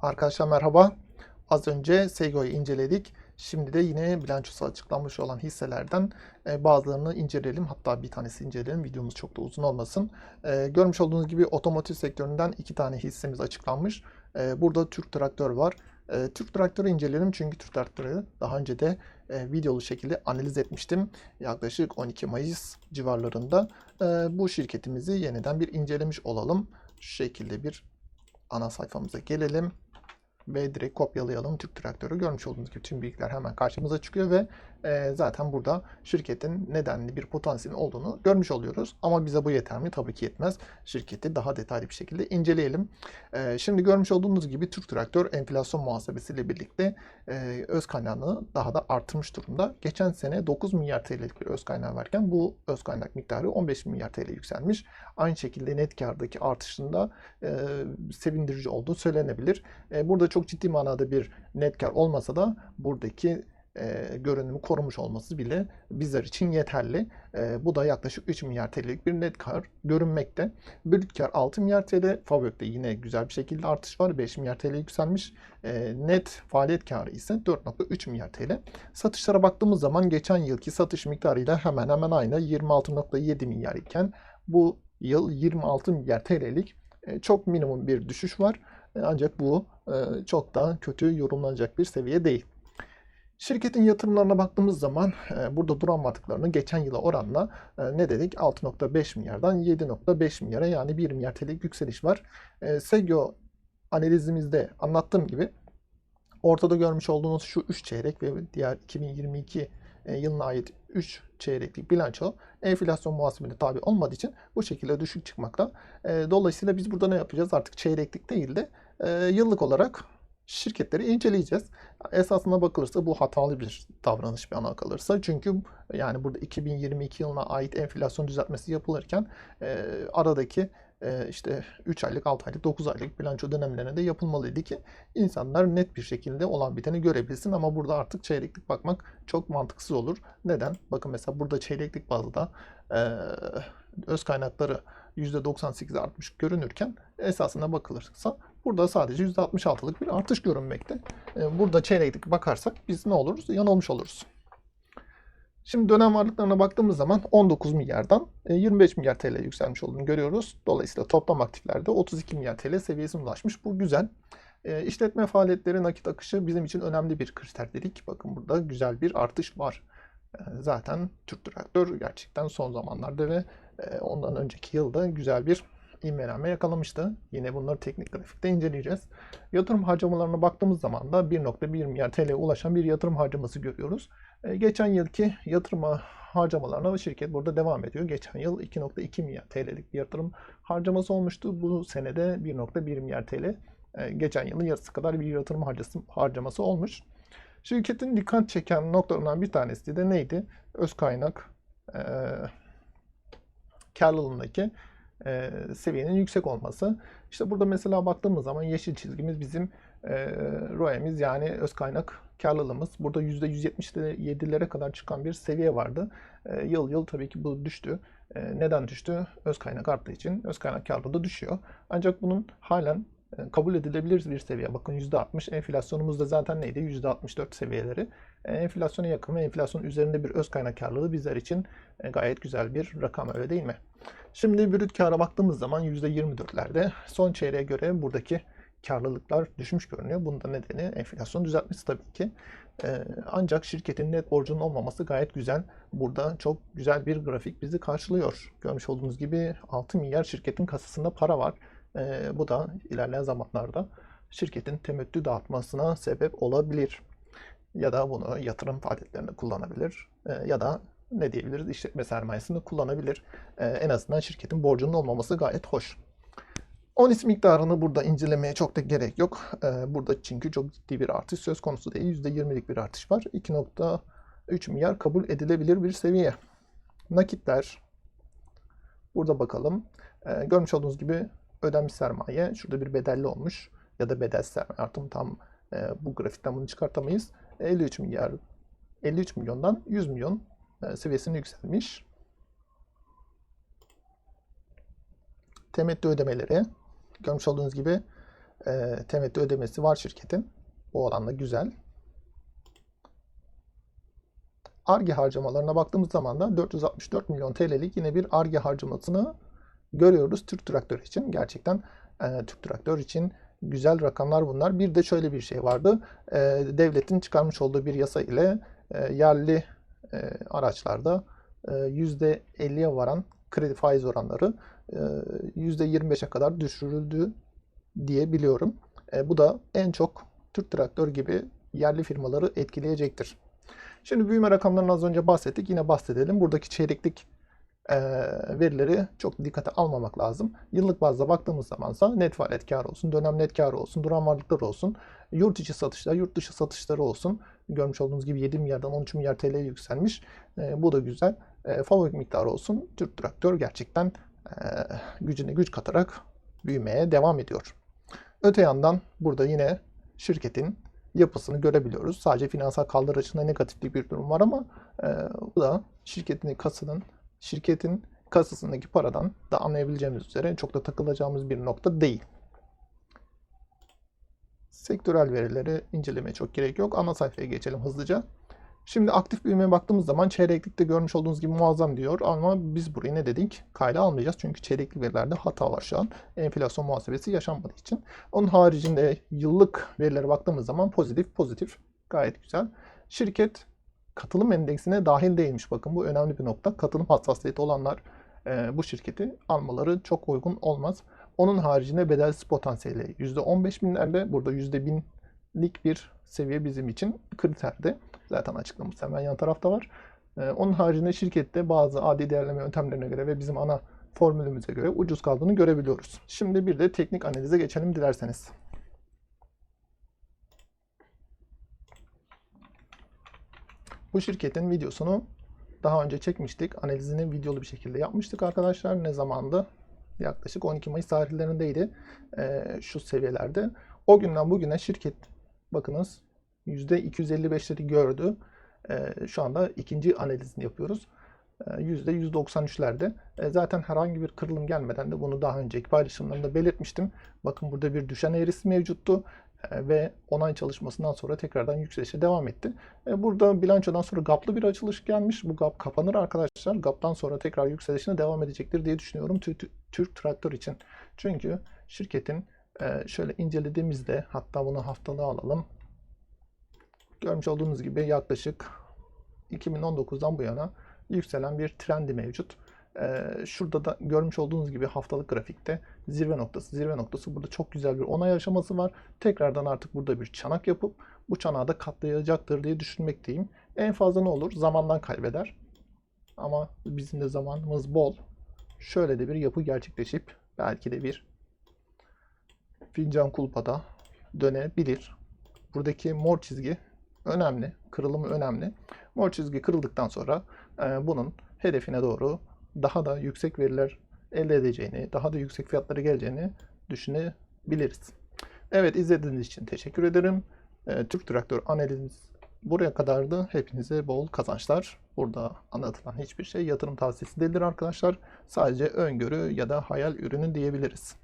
Arkadaşlar merhaba. Az önce Seygo'yu inceledik. Şimdi de yine bilançosu açıklanmış olan hisselerden e, bazılarını inceleyelim. Hatta bir tanesi inceleyelim. Videomuz çok da uzun olmasın. E, görmüş olduğunuz gibi otomotiv sektöründen iki tane hissemiz açıklanmış. E, burada Türk Traktör var. Türk Traktör'ü inceleyelim çünkü Türk Traktör'ü daha önce de videolu şekilde analiz etmiştim. Yaklaşık 12 Mayıs civarlarında bu şirketimizi yeniden bir incelemiş olalım. Şu şekilde bir ana sayfamıza gelelim ve direkt kopyalayalım Türk Traktörü. Görmüş olduğunuz gibi tüm bilgiler hemen karşımıza çıkıyor ve e, zaten burada şirketin nedenli bir potansiyelin olduğunu görmüş oluyoruz. Ama bize bu yeter mi? Tabii ki yetmez. Şirketi daha detaylı bir şekilde inceleyelim. E, şimdi görmüş olduğunuz gibi Türk Traktör enflasyon muhasebesiyle birlikte e, öz kaynağını daha da artırmış durumda. Geçen sene 9 milyar TL'lik bir öz kaynağı varken bu öz kaynak miktarı 15 milyar TL yükselmiş. Aynı şekilde net kardaki artışında e, sevindirici olduğu söylenebilir. E, burada çok ciddi manada bir net kar olmasa da buradaki e, görünümü korumuş olması bile bizler için yeterli. E, bu da yaklaşık 3 milyar TL'lik bir net kar görünmekte. Brüt kar 6 milyar TL. Fabök'te yine güzel bir şekilde artış var. 5 milyar TL yükselmiş. E, net faaliyet karı ise 4.3 milyar TL. Satışlara baktığımız zaman geçen yılki satış miktarıyla hemen hemen aynı 26.7 milyar iken bu yıl 26 milyar TL'lik e, çok minimum bir düşüş var. E, Ancak bu e, çok da kötü yorumlanacak bir seviye değil. Şirketin yatırımlarına baktığımız zaman e, burada duran batıklarının geçen yıla oranla ne dedik? 6.5 milyardan 7.5 milyara yani 1 milyar TL'lik yükseliş var. Segyo analizimizde anlattığım gibi ortada görmüş olduğunuz şu 3 çeyrek ve diğer 2022 e, yılına ait 3 çeyreklik bilanço enflasyon muhasebine tabi olmadığı için bu şekilde düşük çıkmakta. Dolayısıyla biz burada ne yapacağız? Artık çeyreklik değil de e, yıllık olarak şirketleri inceleyeceğiz. Esasına bakılırsa bu hatalı bir davranış bana kalırsa. Çünkü yani burada 2022 yılına ait enflasyon düzeltmesi yapılırken e, aradaki e, işte 3 aylık, 6 aylık, 9 aylık bilanço dönemlerine de yapılmalıydı ki insanlar net bir şekilde olan biteni görebilsin ama burada artık çeyreklik bakmak çok mantıksız olur. Neden? Bakın mesela burada çeyreklik bazda e, öz kaynakları %98'e artmış görünürken esasına bakılırsa burada sadece %66'lık bir artış görünmekte. E, Burada çeyreklik bakarsak biz ne oluruz? Yanılmış oluruz. Şimdi dönem varlıklarına baktığımız zaman 19 milyardan e, 25 milyar TL yükselmiş olduğunu görüyoruz. Dolayısıyla toplam aktiflerde 32 milyar TL seviyesine ulaşmış. Bu güzel. E, İşletme faaliyetleri nakit akışı bizim için önemli bir kriter dedik. Bakın burada güzel bir artış var. E, Zaten Türk Traktör gerçekten son zamanlarda ve e, ondan önceki yılda güzel bir ivmelenme yakalamıştı. Yine bunları teknik grafikte inceleyeceğiz. Yatırım harcamalarına baktığımız zaman da 1.1 milyar TL'ye ulaşan bir yatırım harcaması görüyoruz. E, Geçen yılki yatırım harcamalarına şirket burada devam ediyor. Geçen yıl 2.2 milyar TL'lik bir yatırım harcaması olmuştu. Bu senede 1.1 milyar TL e, geçen yılın yarısı kadar bir yatırım harcası, harcaması olmuş. Şirketin dikkat çeken noktalarından bir tanesi de neydi? Öz kaynak e, karlılığındaki e, seviyenin yüksek olması. İşte burada mesela baktığımız zaman yeşil çizgimiz bizim e, ROE'miz yani öz kaynak karlılığımız. Burada %177'lere kadar çıkan bir seviye vardı. E, yıl yıl tabii ki bu düştü. E, neden düştü? Öz kaynak arttığı için öz kaynak karlılığı da düşüyor. Ancak bunun halen kabul edilebilir bir seviye. Bakın %60 enflasyonumuz da zaten neydi? %64 seviyeleri. E, Enflasyona yakın ve enflasyon üzerinde bir öz kaynak karlılığı bizler için e, gayet güzel bir rakam öyle değil mi? Şimdi brüt kâra baktığımız zaman %24'lerde son çeyreğe göre buradaki karlılıklar düşmüş görünüyor. Bunun da nedeni enflasyon düzeltmesi tabii ki. Ee, ancak şirketin net borcunun olmaması gayet güzel. Burada çok güzel bir grafik bizi karşılıyor. Görmüş olduğunuz gibi 6 milyar şirketin kasasında para var. Ee, bu da ilerleyen zamanlarda şirketin temettü dağıtmasına sebep olabilir. Ya da bunu yatırım faaliyetlerinde kullanabilir. Ee, ya da ne diyebiliriz işletme sermayesinde kullanabilir. Ee, en azından şirketin borcunun olmaması gayet hoş. ONIS miktarını burada incelemeye çok da gerek yok. Ee, burada çünkü çok ciddi bir artış söz konusu değil. %20'lik bir artış var. 2.3 milyar kabul edilebilir bir seviye. Nakitler. Burada bakalım. Görmüş olduğunuz gibi ödenmiş sermaye. Şurada bir bedelli olmuş. Ya da bedelsiz sermaye artım tam e, bu grafikten bunu çıkartamayız. 53 milyar 53 milyondan 100 milyon e, seviyesine yükselmiş. Temettü ödemeleri görmüş olduğunuz gibi e, temettü ödemesi var şirketin. Bu oran da güzel. Arge harcamalarına baktığımız zaman da 464 milyon TL'lik yine bir Arge harcamasını görüyoruz Türk Traktör için. Gerçekten e, Türk Traktör için güzel rakamlar bunlar. Bir de şöyle bir şey vardı. E, devletin çıkarmış olduğu bir yasa ile e, yerli e, araçlarda e, %50'ye varan kredi faiz oranları e, %25'e kadar düşürüldü diye biliyorum. E, bu da en çok Türk Traktör gibi yerli firmaları etkileyecektir. Şimdi büyüme rakamlarını az önce bahsettik. Yine bahsedelim. Buradaki çeyreklik verileri çok dikkate almamak lazım. Yıllık bazda baktığımız zamansa net faaliyet karı olsun, dönem net karı olsun, duran varlıklar olsun, yurt içi satışlar, yurt dışı satışları olsun. Görmüş olduğunuz gibi 7 milyardan 13 milyar TL'ye yükselmiş. Bu da güzel. E, fabrik miktarı olsun. Türk Traktör gerçekten e, gücüne güç katarak büyümeye devam ediyor. Öte yandan burada yine şirketin yapısını görebiliyoruz. Sadece finansal kaldırışında negatiflik bir durum var ama e, bu da şirketin kasının şirketin kasasındaki paradan da anlayabileceğimiz üzere çok da takılacağımız bir nokta değil. Sektörel verileri incelemeye çok gerek yok. Ana sayfaya geçelim hızlıca. Şimdi aktif büyümeye baktığımız zaman çeyreklikte görmüş olduğunuz gibi muazzam diyor ama biz burayı ne dedik? Kayda almayacağız çünkü çeyrekli verilerde hata var şu an. Enflasyon muhasebesi yaşanmadığı için. Onun haricinde yıllık verilere baktığımız zaman pozitif pozitif gayet güzel. Şirket katılım endeksine dahil değilmiş. Bakın bu önemli bir nokta. Katılım hassasiyeti olanlar e, bu şirketi almaları çok uygun olmaz. Onun haricinde bedelsiz potansiyeli %15 binlerde. Burada %1000'lik bir seviye bizim için kriterdi. Zaten açıklamış hemen yan tarafta var. Ee, onun haricinde şirkette bazı adi değerleme yöntemlerine göre ve bizim ana formülümüze göre ucuz kaldığını görebiliyoruz. Şimdi bir de teknik analize geçelim dilerseniz. Bu şirketin videosunu daha önce çekmiştik. Analizini videolu bir şekilde yapmıştık arkadaşlar. Ne zamandı? Yaklaşık 12 Mayıs tarihlerindeydi. Ee, şu seviyelerde. O günden bugüne şirket bakınız %255'leri gördü. E, şu anda ikinci analizini yapıyoruz. E, %193'lerde. E, zaten herhangi bir kırılım gelmeden de bunu daha önceki paylaşımlarımda belirtmiştim. Bakın burada bir düşen eğrisi mevcuttu ve onay çalışmasından sonra tekrardan yükselişe devam etti. E, burada bilançodan sonra gaplı bir açılış gelmiş. Bu gap kapanır arkadaşlar. Gaptan sonra tekrar yükselişine devam edecektir diye düşünüyorum Türk Traktör için. Çünkü şirketin e, şöyle incelediğimizde hatta bunu haftalığı alalım. Görmüş olduğunuz gibi yaklaşık 2019'dan bu yana yükselen bir trendi mevcut. Ee, şurada da görmüş olduğunuz gibi haftalık grafikte zirve noktası. Zirve noktası burada çok güzel bir onay aşaması var. Tekrardan artık burada bir çanak yapıp bu çanağı da katlayacaktır diye düşünmekteyim. En fazla ne olur? Zamandan kaybeder. Ama bizim de zamanımız bol. Şöyle de bir yapı gerçekleşip belki de bir fincan kulpada dönebilir. Buradaki mor çizgi önemli. Kırılımı önemli. Mor çizgi kırıldıktan sonra e, bunun hedefine doğru daha da yüksek veriler elde edeceğini, daha da yüksek fiyatlara geleceğini düşünebiliriz. Evet izlediğiniz için teşekkür ederim. E, Türk Traktör analizimiz buraya kadardı. Hepinize bol kazançlar. Burada anlatılan hiçbir şey yatırım tavsiyesi değildir arkadaşlar. Sadece öngörü ya da hayal ürünü diyebiliriz.